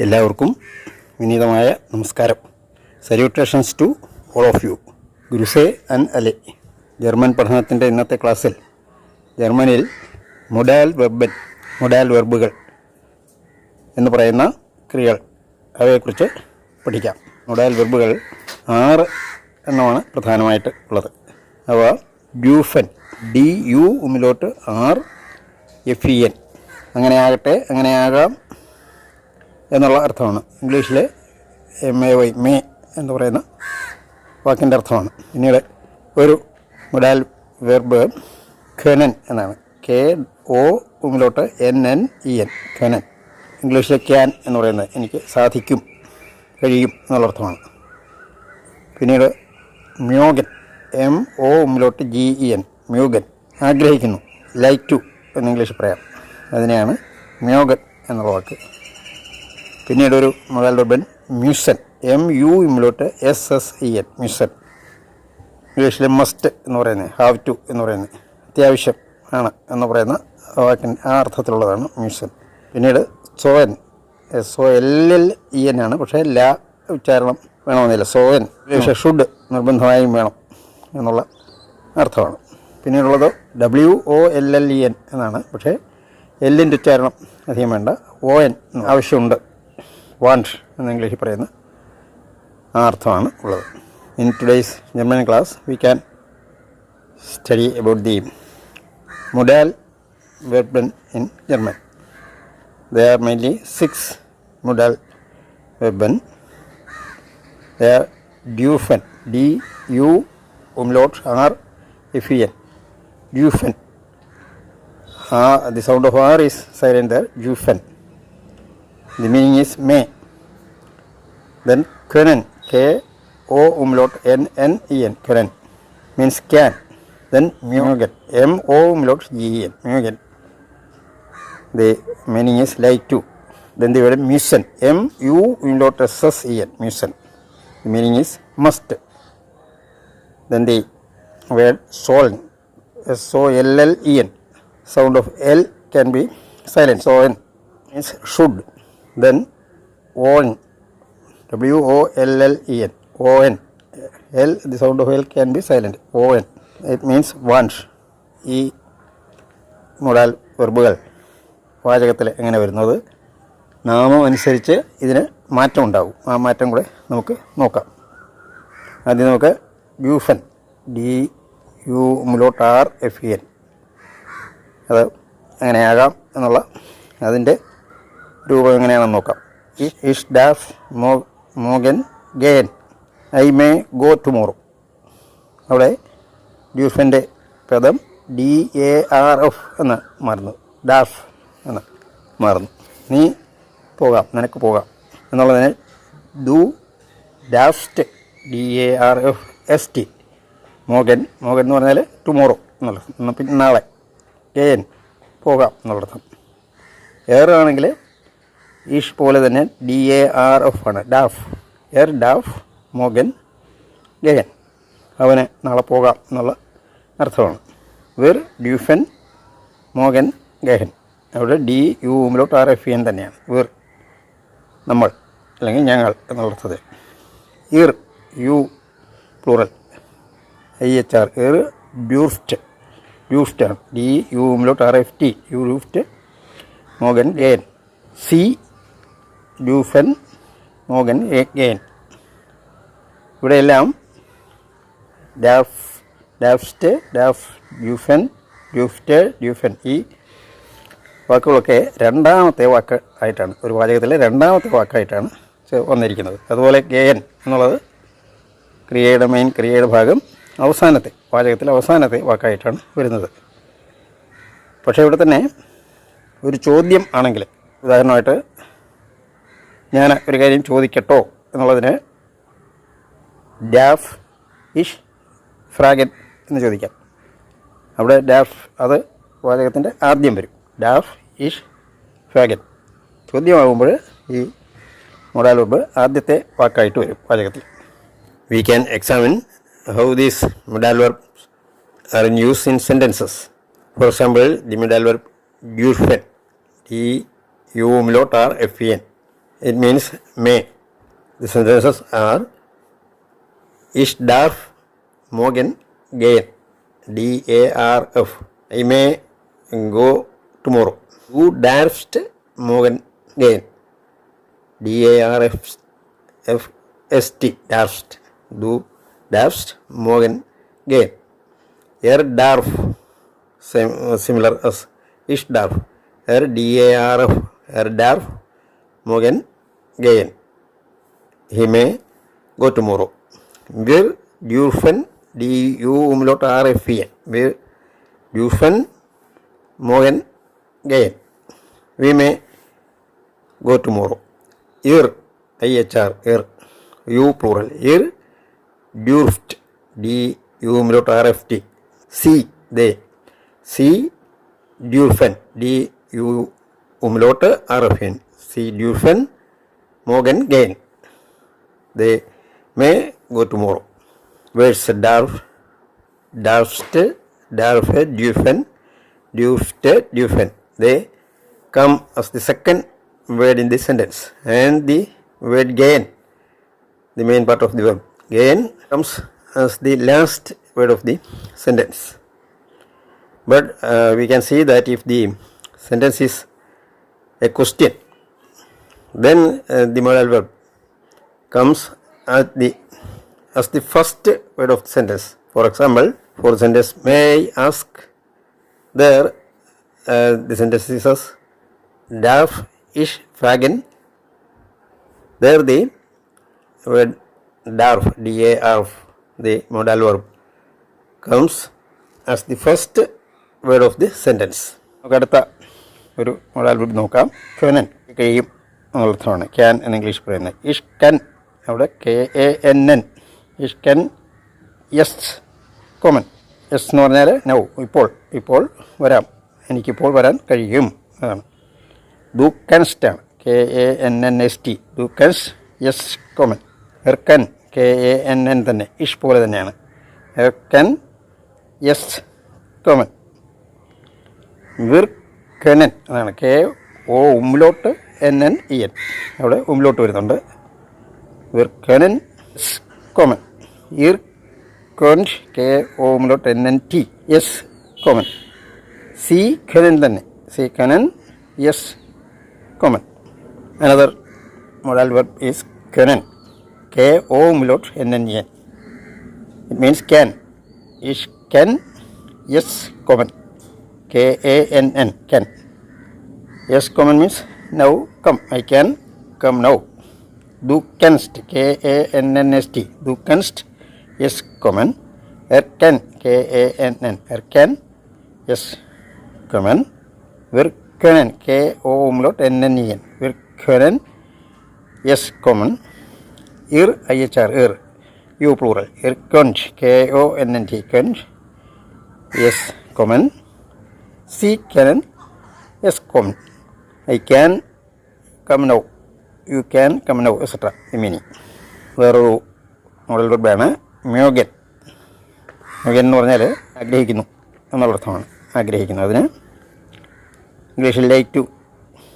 എല്ലാവർക്കും വിനീതമായ നമസ്കാരം. Salutations to all of you ഗുരുസേ and അലെ. ജർമ്മൻ പഠനത്തിന്റെ ഇന്നത്തെ ക്ലാസ്സിൽ ജർമ്മനിൽ മൊഡാൽ വെർബൻ മൊഡാൽ വെർബുകൾ എന്ന് പറയുന്ന ക്രിയകൾ. അവയെക്കുറിച്ച് പഠിക്കാം. മൊഡാൽ വെർബുകൾ ആറ് എണ്ണമാണ് പ്രധാനമായിട്ട് ഉള്ളത്. അവ ഡ്യൂഫൻ D U umlaut R F E N അങ്ങനെയാകട്ടെ അങ്ങനെയാകാം. എന്നുള്ള അർത്ഥമാണ്. ഇംഗ്ലീഷിലെ എം വൈ മേ എന്ന് പറയുന്ന വാക്കിന്റെ അർത്ഥമാണ്. പിന്നീട് ഒരു മുഡാൽ വെർബ് ഖനൻ എന്നാണ്. K O umlaut N N E N ഖനൻ. ഇംഗ്ലീഷിലെ ക്യാൻ എന്ന് പറയുന്നത് എനിക്ക് സാധിക്കും കഴിയും എന്നുള്ള അർത്ഥമാണ്. പിന്നീട് മ്യോഗൻ M O umlaut G E N മ്യൂഗൻ. ആഗ്രഹിക്കുന്നു ലൈക്ക് ടു എന്ന് ഇംഗ്ലീഷിൽ പറയാം. അതിനെയാണ് മ്യോഗൻ എന്നുള്ള വാക്ക്. പിന്നീട് ഒരു മൊബൈൽ വെർബൻ മ്യൂസൻ. M U umlaut S S E N മ്യൂസൻ. ഇംഗ്ലീഷിൽ മസ്റ്റ് എന്ന് പറയുന്നത് ഹാവ് ടു എന്ന് പറയുന്നത് അത്യാവശ്യം ആണ് എന്ന് പറയുന്ന വാക്കിൻ ആ അർത്ഥത്തിലുള്ളതാണ് മ്യൂസൻ. പിന്നീട് സോയൻ. O L L E N ആണ് പക്ഷേ ല ഉച്ചാരണം വേണമെന്നില്ല. സോയൻ ഇംഗ്ലീഷ് ഷുഡ് നിർബന്ധമായും വേണം എന്നുള്ള അർത്ഥമാണ്. പിന്നീടുള്ളത് W O L L E N എന്നാണ് പക്ഷേ എല്ലിന്റെ ഉച്ചാരണം അധികം വേണ്ട. ഒ എൻ ആവശ്യമുണ്ട്. വാണ്ട് എന്ന് ഇംഗ്ലീഷിൽ പറയുന്ന ആ അർത്ഥമാണ് ഉള്ളത്. In today's German class we can study about the modal വെർബൻ in German they are mainly six modal വെർബൻ they are ഡ്യൂഫൻ D U umlaut R F N ഡ്യൂഫൻ ആ the sound of R is silent ദർ Jufen. The meaning is may. Then können, K O umlaut N N E N, können means can. Then Mugen, M O umlaut G E N, Mugen. The meaning is like to. Then the word mission, M U umlaut S S E N, mission. The meaning is must. Then the word soln, S O L L E N, sound of L can be silent. So N means should. Then on W O L L E N O N L the sound of L can be silent O N it means wants. ഈ modal വെർബുകൾ വാചകത്തിൽ എങ്ങനെ വരുന്നത്? നാമം അനുസരിച്ച് ഇതിന് മാറ്റം ഉണ്ടാവും. ആ മാറ്റം കൂടെ നമുക്ക് നോക്കാം. ആദ്യം നമുക്ക് ഗ്യൂഫൻ D U umlaut R F N. അത് എങ്ങനെയാകാം എന്നുള്ള അതിന്റെ രൂപം എങ്ങനെയാണെന്ന് നോക്കാം. ഇഷ് ഡാഫ് മോ മോഗൻ ഗേൻ ഐ മേ ഗോ ടുമോറോ അവിടെ ഡ്യൂഫന്റെ പദം ഡി എ ആർ എഫ് എന്ന് മാറുന്നു. ഡാഫ് എന്ന് മാറുന്നു. നീ പോകാം നിനക്ക് പോകാം. എന്നുള്ളതിന് ഡു dust D A R F S T Morgan മോഗൻ എന്ന് പറഞ്ഞാൽ ടുമോറോ എന്നുള്ളത്. പിന്നെ നാളെ. ഗേൻ പോകാം എന്നുള്ളർത്ഥം എയർ ഈഷ് പോലെ തന്നെ ഡി എ ആർ എഫ് ആണ്. ഡാഫ്. എർ ഡാഫ് മോഗൻ ഗയൻ അവനെ നാളെ പോകാം എന്നുള്ള അർത്ഥമാണ്. വെർ ഡ്യൂഫൻ മോഗൻ ഗഹൻ അവിടെ D U umlaut R F N തന്നെയാണ്. വെർ. നമ്മൾ അല്ലെങ്കിൽ ഞങ്ങൾ എന്നുള്ള അർത്ഥത്തിൽ. ഇർ U plural. I H R. ഇർ ഡ്യൂഫ്റ്റ്. ഡ്യൂഫ്റ്റ് ആണ്. D U umlaut R F T U ഡ്യൂഫ്റ്റ് മോഗൻ ഗേൻ സി ഡ്യൂഫൻ മോഗൻ ഗേൻ. ഇവിടെയെല്ലാം ഡാഫ് ഡാഫ്സ്റ്റ് ഡാഫ് ഡ്യൂഫൻ ഡ്യൂഫ്റ്റ് ഡ്യൂഫൻ ഈ വാക്കുകളൊക്കെ രണ്ടാമത്തെ വാക്ക് ആയിട്ടാണ് ഒരു വാചകത്തിലെ രണ്ടാമത്തെ വാക്കായിട്ടാണ് വന്നിരിക്കുന്നത്. അതുപോലെ ഗേയൻ എന്നുള്ളത് ക്രിയയുടെ മെയിൻ ക്രിയയുടെ ഭാഗം അവസാനത്തെ വാചകത്തിലെ അവസാനത്തെ വാക്കായിട്ടാണ് വരുന്നത്. പക്ഷേ ഇവിടെ തന്നെ ഒരു ചോദ്യം ആണെങ്കിൽ ഉദാഹരണമായിട്ട് ഞാൻ ഒരു കാര്യം ചോദിക്കട്ടോ എന്നുള്ളതിന് ഡാഫ് ഇഷ് ഫ്രാഗൻ എന്ന് ചോദിക്കാം. അവിടെ ഡാഫ് അത് വാചകത്തിന്റെ ആദ്യം വരും. ഡാഫ് ഇഷ് ഫ്രാഗൻ. ചോദ്യമാകുമ്പോൾ ഈ മൊഡാൽ വെബ് ആദ്യത്തെ വാക്കായിട്ട് വരും വാചകത്തിൽ. We can examine how these modal verb are in use in sentences for example the modal verb ഡ്യൂഫൻ D U umlaut R F N It means may. The sentences are Ich darf morgen gehen. D A R F. I may go tomorrow. Du darfst morgen gehen. D A R F F S T. Darfst. Du darfst morgen gehen. Er darf. Same, similar as Ich darf. Er D A R F. Er darf Mogen Gayen. He may go tomorrow. Will Dufen D U umlaut R F E N. Will Durfen Morgan Gayen. We may go tomorrow. Ir I H R ir U plural ir Durft D U umlaut R F T. C they C Dufen D U umlaut R F N. Sie dürfen morgen gehen. They may go tomorrow. Words darf, darfst, darf, dürfen, dürfte, dürfen. They come as the second word in this sentence. And the word gain, the main part of the verb, gain comes as the last word of the sentence. But uh, we can see that if the sentence is a question, then uh, the modal verb comes at the as the first word of the sentence. For example, for the sentence, may I ask, there uh, the sentence is as darf ich fragen. There the word darf, D-A-R-F, the modal verb, comes as the first word of the sentence. നമുക്ക് അടുത്ത ഒരു modal verb നോക്കാം ക്വനൻ കഴിയും എന്നുള്ളതാണ് can എന്ന് English പറയുന്നത്. ഇഷ്കൻ അവിടെ കെ എ എൻ എൻ ഇഷ്കൻ യെസ് കോമൻ യെസ് എന്ന് പറഞ്ഞാൽ നൗ ഇപ്പോൾ ഇപ്പോൾ വരാം. എനിക്കിപ്പോൾ വരാൻ കഴിയും അതാണ് ദു കൻസ്റ്റ് ആണ്. K A N N S T ദൂക്കൻസ് കൻസ് യെസ് കോമൻ എർക്കൻ കെ എ എൻ എൻ തന്നെ ഇഷ് പോലെ തന്നെയാണ്. എർക്കൻ യെസ് കോമൻ വിർക്കനൻ അതാണ് K O umlaut N N E N അവിടെ മുമ്പിലോട്ട് വരുന്നുണ്ട്. വിർക്കനൻ കോമൻ ഇർ കോൺഷ് K O umlaut N N T S കോമൻ സി ഖനൻ തന്നെ. സി ഖനൻ S കോമൻ another modal verb is ഖനൻ K O umlaut N N N it means It ഇഷ് can. എസ് കോമൻ K A N N N എസ് കോമൻ Yes, common means now come. I can come now. Du kannst. K A N N S T. Du kannst. Yes, common. Er kann. K A N N. Er kann. Yes, common. Wir können. K O umlaut N N E N. Wir können. Yes, common. Ir, IHR, ir. You plural. Ir könnt. K-O-N-N-T. Könnt. Yes, common. See, can. Yes, common. Can can come you can can come etcetera etc. Meaning. വേറൊരു model വെർബാണ് മ്യോഗൻ മ്യോഗൻ എന്ന് പറഞ്ഞാൽ ആഗ്രഹിക്കുന്നു എന്നുള്ള അർത്ഥമാണ്. ആഗ്രഹിക്കുന്നു. അതിന് ഇംഗ്ലീഷിൽ ലൈക്ക് ടു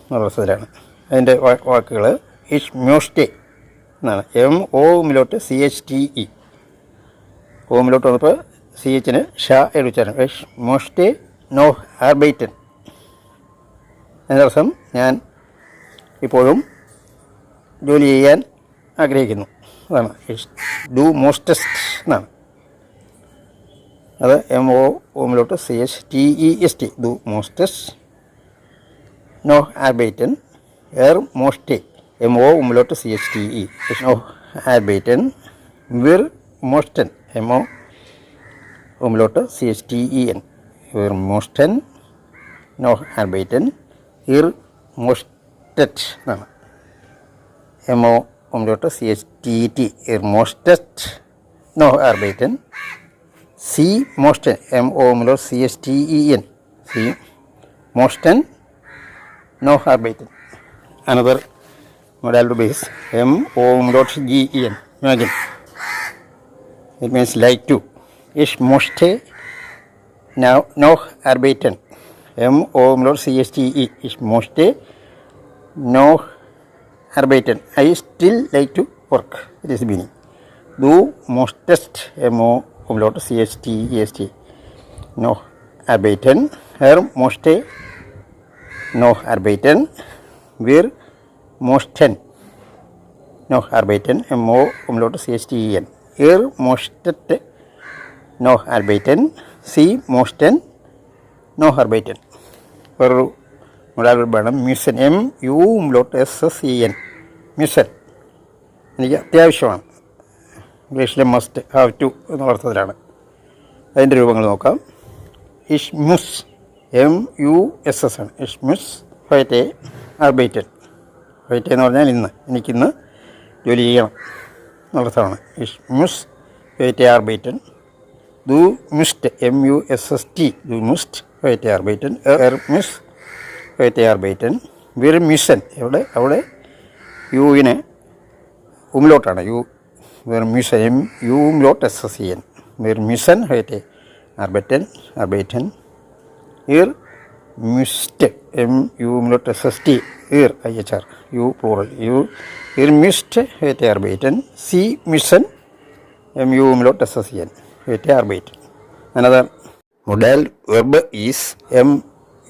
എന്നുള്ള അർത്ഥത്തിലാണ് അതിന്റെ വാക്കുകൾ ഇഷ് മ്യോസ്റ്റേ എന്നാണ്. M O umlaut C H T E O umlaut വന്നപ്പോൾ സി എച്ചിന് ഷ എഴുതിച്ചാണ് മോസ്റ്റേ നോ ആർബൈറ്റൻ എന്നർത്ഥം ഞാൻ ഇപ്പോഴും ജോലി ചെയ്യാൻ ആഗ്രഹിക്കുന്നു. അതാണ് ഡു മോസ്റ്റസ്റ്റ് എന്നാണ്. അത് M O umlaut C H T E S T do മോസ്റ്റസ്റ്റ് നോ ആർബൈറ്റൻ എർ മോസ്റ്റേ M O umlaut C H T E no ആർബൈറ്റൻ വിർ മോസ്റ്റൻ M O umlaut C H T E N വിർ മോസ്റ്റൻ നോ ആർബൈറ്റൻ ഇർ മോസ്റ്ററ്റ് എന്നാണ്. M O umlaut C H T T ഇർ മോസ്റ്ററ്റ് നോ ആർബൈറ്റൻ. സി മോസ്റ്റൻ M O umlaut C H T E N C മോസ്റ്റൻ no arbeitet. Another modal verb is M O dot G E N. Imagine. It means like to. Ich möchte now M O M L O C S T E is most no arbeiten. I still like to work. It is meaning. Do mostest M O M L O C S T E S T. No arbeiten. Her most no arbitrated. Where most ten. No arbeiten. arbitrated. M O M L O C S T E N. Here most no arbeiten. C most ten. No, ഹെർബൈറ്റൻ വേറൊരു modal വേണം. മ്യൂസൻ M U umlaut S S E N മ്യൂസൻ എനിക്ക് അത്യാവശ്യമാണ്. ഇംഗ്ലീഷിലെ must have to എന്ന് അർത്ഥത്തിലാണ് അതിന്റെ രൂപങ്ങൾ നോക്കാം. ഇഷ്മുസ് എം യു എസ് എസ് ആണ്. ഇഷ്മുസ് എ ആർബൈറ്റൻ ഫൈറ്റ് എന്ന് പറഞ്ഞാൽ ഇന്ന്. എനിക്കിന്ന് ജോലി ചെയ്യണം എന്നർത്ഥമാണ് ഇഷ്മുസ് എ ആർബൈറ്റൻ ദു mist M U S S T ദു മിസ്റ്റ് ഫൈറ്റെ ആർബൈറ്റൻ എർ മിസ് ഫൈറ്റെ ആർബൈറ്റൻ വിർ മിഷൻ എവിടെ? അവിടെ യുവിനെ ഉമിലോട്ടാണ് യു വിർ mission M U umlaut S S E N വിർ മിഷൻ ഫൈറ്റെ ആർബൈറ്റൻ ആർബൈറ്റൻ ഇർ mist M U umlaut S S T ഇർ I H R you plural you ഇർ മിസ്റ്റ് ഹൈറ്റ് ആർബൈറ്റൻ സി mission M U umlaut S S E N height ആർബൈറ്റൻ another modal verb is m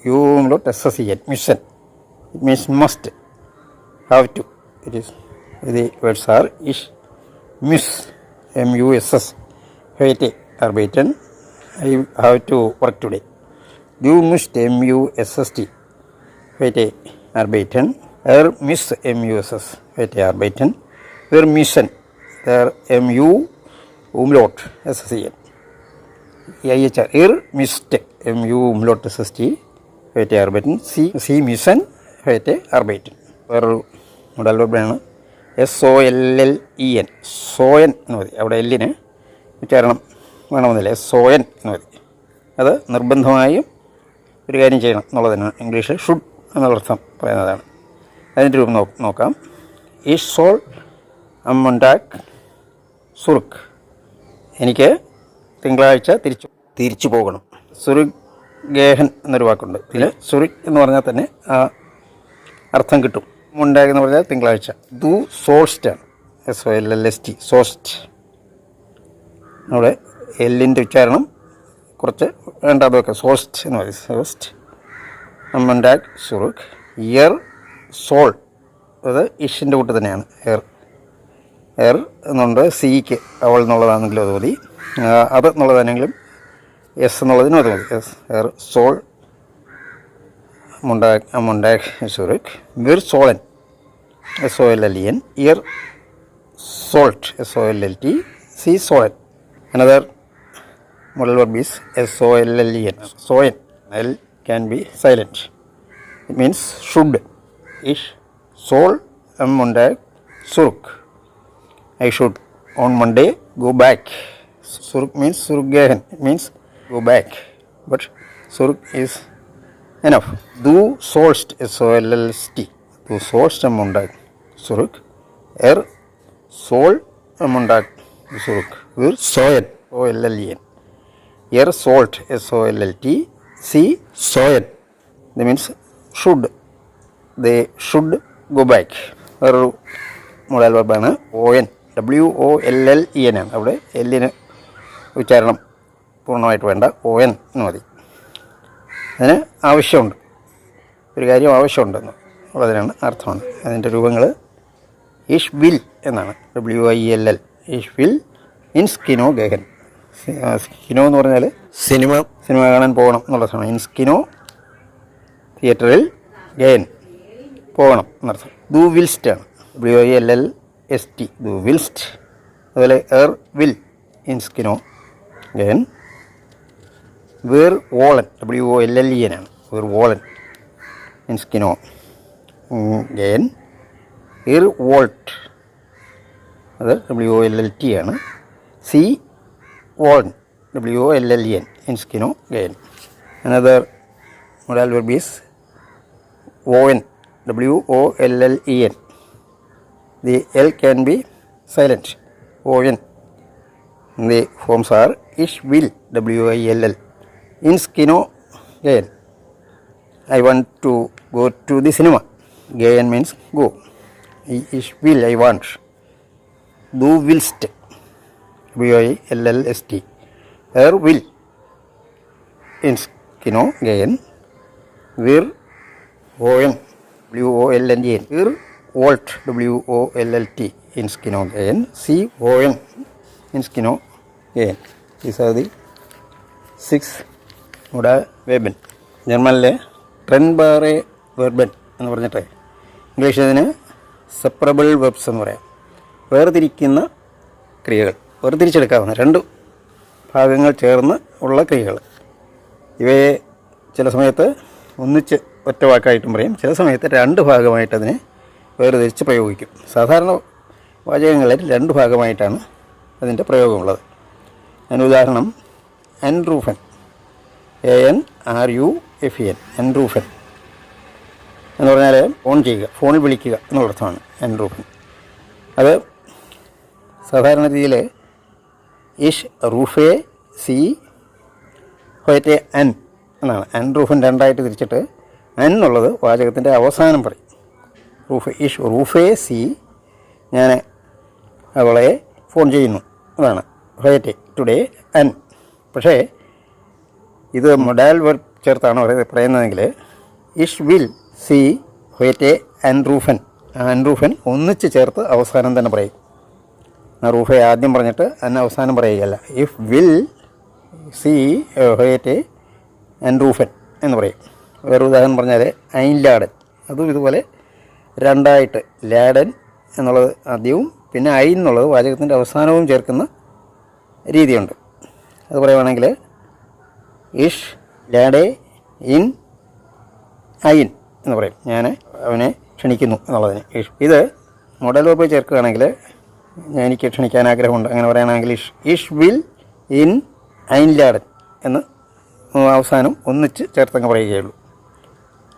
u umlaut s s e n mission it means must. Have to. It is the words are ish miss m u s s. Heute arbeiten i have to work today. Du musst m u s s t. Heute arbeiten er miss m u s s. Heute arbeiten wir müssen der m u umlaut s s n I H R ഇർ മിസ്റ്റ് M U umlaut T ഹേറ്റെ ആർബൈറ്റൻ സി സി മിസൻ ഹേറ്റെ അർബൈറ്റിൻ വേറൊരു modal വെബാണ് S O L L E N സോയൻ എന്ന് മതി അവിടെ എല്ലിന് ഉച്ചാരണം വേണമെന്നില്ല. എസ് എൻ എന്ന് മതി അത് നിർബന്ധമായും ഒരു കാര്യം ചെയ്യണം എന്നുള്ളതിനാണ് ഇംഗ്ലീഷിൽ ഷുഡ് എന്നുള്ള അർത്ഥം പറയുന്നതാണ്. അതിന്റെ രൂപം നോക്കാം ഈ സോൾ അമ്മണ്ടാക് സുറുക്ക്. എനിക്ക് തിങ്കളാഴ്ച തിരിച്ചു തിരിച്ചു പോകണം. സുറുഗേഹൻ എന്നൊരു വാക്കുണ്ട്. ഇതിൽ സുരു എന്ന് പറഞ്ഞാൽ തന്നെ ആ അർത്ഥം കിട്ടും. മുണ്ടാക് എന്ന് പറഞ്ഞാൽ തിങ്കളാഴ്ച. ദു സോസ്റ്റ് ആണ്. S O L L S T സോസ്റ്റ് നമ്മുടെ എല്ലിന്റെ ഉച്ചാരണം കുറച്ച് വേണ്ടാതൊക്കെ സോസ്റ്റ് എന്ന് പറയും. സോസ്റ്റ് മുണ്ടാക് സുറുഖ് ഇയർ സോൾ. അത് ഇഷിന്റെ കൂട്ട് തന്നെയാണ്. എയർ. എയർ എന്നുണ്ട് സിക്ക് അവൾ എന്നുള്ളതാണെങ്കിലും അത് മതി അത് എന്നുള്ളതാണെങ്കിലും എസ് എന്നുള്ളതിനും അത് മതി. എസ് എർ സോൾ മുണ്ടാ മുണ്ടാ സോറി വിർ Solan S O L L N year salt S O L L T C Solan another modal verb is S O L L N സോയൻ L can be silent means should ഇഷ് സോൾ എം മുണ്ടാ സുറുക്ക് I should on Monday go back Suruk means Surugehen. It means go back. But Suruk is enough. Du sollst S-O-L-L-S-T. Du sollst am Monday. Suruk. Er sold am Monday. Suruk. Vir soen. O-L-L-E-N. എർ salt S O L L T C സോയൻ the means should they should go back വേറൊരു modal വെബാണ് O N W O L L E N ആണ് അവിടെ എല്ലിന് ഉച്ചാരണം പൂർണമായിട്ട് വേണ്ട. O N എന്ന് മതി. അതിന് ആവശ്യമുണ്ട്. ഒരു കാര്യം ആവശ്യമുണ്ടെന്ന്. ഉള്ളതിനാണ് അർത്ഥമാണ് അതിന്റെ രൂപങ്ങൾ ഇഷ് വിൽ എന്നാണ്. ഡബ്ല്യു ഐ എൽ എൽ ഇഷ് വിൽ ഇൻ സ്കിനോ ഗഹൻ. സ്കിനോ എന്ന് പറഞ്ഞാൽ സിനിമ. സിനിമ കാണാൻ പോകണം എന്നുള്ള സമയം. ഇൻ സ്കിനോ തിയേറ്ററിൽ ഗയൻ പോകണം എന്നർത്ഥം. ദു വിൽസ്റ്റ് ആണ്. W I L L S T ദു വിൽസ്റ്റ്. അതുപോലെ എർ വിൽ ഇൻ സ്കിനോ ഗയൻ വേർ woollen W O L L E N ആണ്. വേർ വോളൻ ഇൻ സ്കിനോ ഗയൻ ഇർ വോൾട്ട് അത് W O L L T ആണ്. സി woollen W O L L E N in സ്കിനോ ഗയൻ another modal verb is on w o l l e n. The l can be silent. On the forms are is will W I L L in Skino Gayan. I want to go to the cinema. Gayan means go. I is will I want. Do willst W I L L S T. Her will in Skino Gayan. We're going W O L N E N. We're Volt W O L L T in Skino Gayan. C O N in Skino Gayan. These are the six മുട വേബൻ ജർമ്മനിലെ ട്രെൻ ബാറെ വെർബൻ എന്ന് പറഞ്ഞിട്ട് ഇംഗ്ലീഷിൽ അതിന് separable webs എന്ന് പറയാം. വേർതിരിക്കുന്ന ക്രിയകൾ. വേർതിരിച്ചെടുക്കാവുന്ന രണ്ട് ഭാഗങ്ങൾ ചേർന്ന് ഉള്ള ക്രിയകൾ. ഇവയെ ചില സമയത്ത് ഒന്നിച്ച് ഒറ്റ വാക്കായിട്ടും പറയും. ചില സമയത്ത് രണ്ട് ഭാഗമായിട്ട് അതിനെ വേർതിരിച്ച് പ്രയോഗിക്കും. സാധാരണ വാചകങ്ങളിൽ രണ്ട് ഭാഗമായിട്ടാണ് അതിന്റെ പ്രയോഗമുള്ളത്. അതിന് ഉദാഹരണം എൻറൂഫൻ A N R U F N. എൻറൂഫൻ എന്ന് പറഞ്ഞാൽ ഫോൺ ചെയ്യുക ഫോണിൽ വിളിക്കുക എന്നുള്ള അർത്ഥമാണ് അൻറൂഫൻ അത് സാധാരണ രീതിയിൽ ഇഷ് റൂഫെ സി ഹൊയറ്റെ അൻ എന്നാണ്. അൻ റൂഫൻ രണ്ടായിട്ട് തിരിച്ചിട്ട് അൻ എന്നുള്ളത് വാചകത്തിന്റെ അവസാനം പറയും. റൂഫ് ഇഷ് റൂഫേ സി ഞാൻ അവളെ ഫോൺ ചെയ്യുന്നു. അതാണ്. ഹൊയറ്റെ ടുഡേ എൻ പക്ഷേ ഇത് മൊഡാൽ വെർബ് ചേർത്താണ് പറയുന്നത് പറയുന്നതെങ്കിൽ ഇഷ് വിൽ സി ഹൊയറ്റെ അൻ റൂഫൻ ആ റൂഫൻ ഒന്നിച്ച് ചേർത്ത് അവസാനം തന്നെ പറയും. റൂഫെ ആദ്യം പറഞ്ഞിട്ട് അന്ന് അവസാനം പറയുകയല്ല. ഇഫ് വിൽ സി ഹൊയറ്റെ ആൻഡ് റൂഫൻ എന്ന് പറയും. വേറെ ഉദാഹരണം പറഞ്ഞാൽ ഐൻ ലാഡൻ. അതും ഇതുപോലെ രണ്ടായിട്ട് ലാഡൻ എന്നുള്ളത് ആദ്യവും പിന്നെ ഐ എന്നുള്ളത് വാചകത്തിന്റെ അവസാനവും ചേർക്കുന്ന രീതിയുണ്ട്. അത് പറയുവാണെങ്കിൽ ഇഷ് ലാഡേ ഇൻ ഐൻ എന്ന് പറയും. ഞാൻ അവനെ ക്ഷണിക്കുന്നു എന്നുള്ളതിന്. ഇഷ്. ഇത് മോഡൽ വെബ് ചേർക്കുകയാണെങ്കിൽ എനിക്ക് ക്ഷണിക്കാൻ ആഗ്രഹമുണ്ട്. അങ്ങനെ പറയുകയാണെങ്കിൽ ഇഷ്. ഇഷ് വിൽ ഇൻ ഐൻ ലാഡൻ എന്ന് അവസാനം ഒന്നിച്ച് ചേർത്തങ്ങ് പറയുകയുള്ളൂ.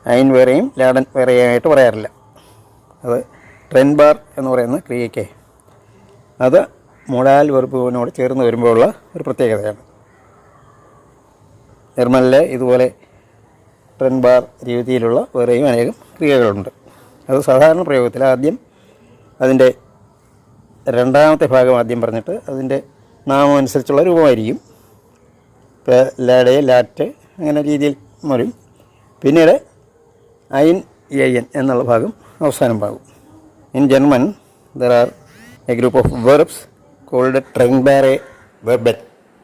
ഐൻ വേറെയും ലാഡൻ വേറെയായിട്ട് പറയാറില്ല. അത് ട്രെൻ ബാർ എന്ന് പറയുന്ന ക്രിയയ്ക്ക്. അത് മൊഡാൽ വെറുപ്പിനോട് ചേർന്ന് വരുമ്പോഴുള്ള ഒരു പ്രത്യേകതയാണ്. നിർമ്മലിലെ ഇതുപോലെ ട്രെൻ ബാർ രീതിയിലുള്ള വേറെയും അനേകം ക്രിയകളുണ്ട്. അത് സാധാരണ പ്രയോഗത്തിൽ ആദ്യം അതിന്റെ രണ്ടാമത്തെ ഭാഗം ആദ്യം പറഞ്ഞിട്ട് അതിന്റെ നാമം അനുസരിച്ചുള്ള രൂപമായിരിക്കും. ഇപ്പോൾ ലാഡെ ലാറ്റ് അങ്ങനെ രീതിയിൽ വരും. പിന്നീട് ഐൻ എ എൻ എന്നുള്ള ഭാഗം അവസാനം ഭാഗം. In German there are a group of verbs called Trenbare verb.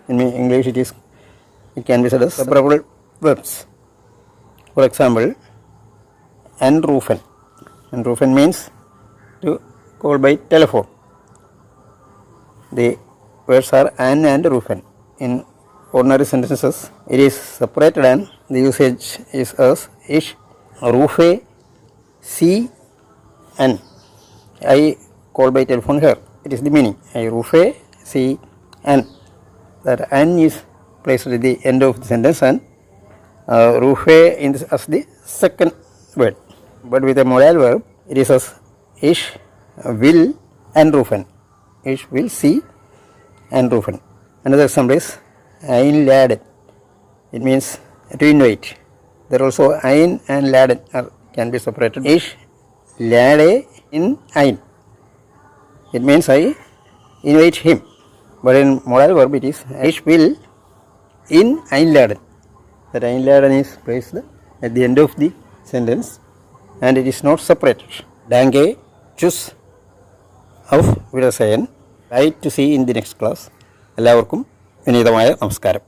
In English, it is it can be said as separable verbs. For example, "enrofen." Enrofen means to call by telephone. The words are an and rufen. In ordinary sentences, it is separated and the usage is as ish, rufe, c n. I and. I call by telephone here. It is the meaning. I rufe, see, an. That n is placed at the end of the sentence and uh, rufe in this, as the second word. But with a modal verb, it is as ish, will, and rufen. Ish will see and rufen. Another example is ein laden. It means to invite. There also ein and laden are, can be separated. Ish lade in ein It means I invite him. But in modal verb it is ish will in ein laden. That ein laden is placed at the end of the sentence and it is not separated. Danke, tschüss. auf Wiedersehen. Right to see in the next class. എല്ലാവർക്കും വിനീതമായ നമസ്കാരം